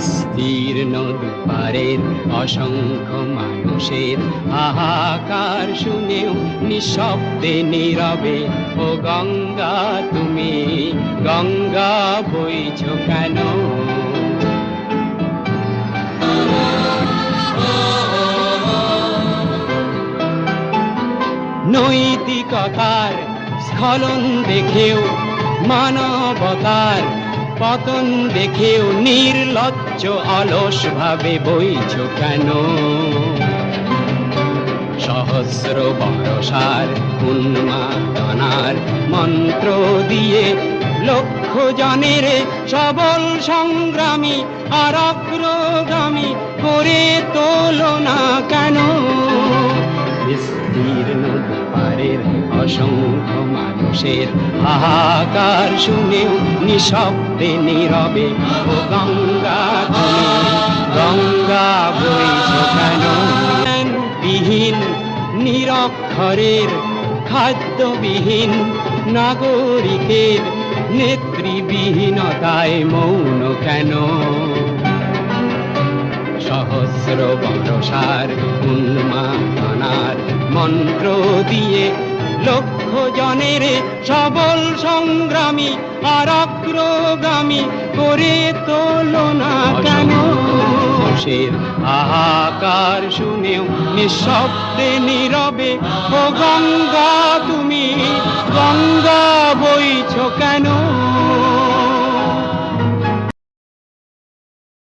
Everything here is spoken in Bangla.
বিস্তীর্ণ দুপারের অসংখ্য মানুষের হাহাকার শুনেও নিঃশব্দে নীরবে, ও গঙ্গা, তুমি গঙ্গা বইছ কেন? নৈতিকতার স্খলন দেখেও মানবতার পতন দেখেও নির্লজ্জ অলস ভাবে বইছ কেন? সহস্র বরসার উন্মাদনার মন্ত্র দিয়ে লক্ষ জনের সবল সংগ্রামী আর অগ্রগামী করে তোলো অসংখ্য মানুষের হাহাকার শুনেও নিঃশব্দে নীরবে, ও গঙ্গা গঙ্গা বইছ কেন বিহীন, নিরক্ষরের, খাদ্যবিহীন, নাগরিকের নেতৃবিহীনতায় মৌন কেন? সহস্র বরসার লক্ষ জনের সবল সংগ্রামী আর অগ্রগামী করে তোল না কেন? মানুষের হাহাকার শুনেও নিঃশব্দে নীরবে, ও গঙ্গা, তুমি গঙ্গা বইছ কেন?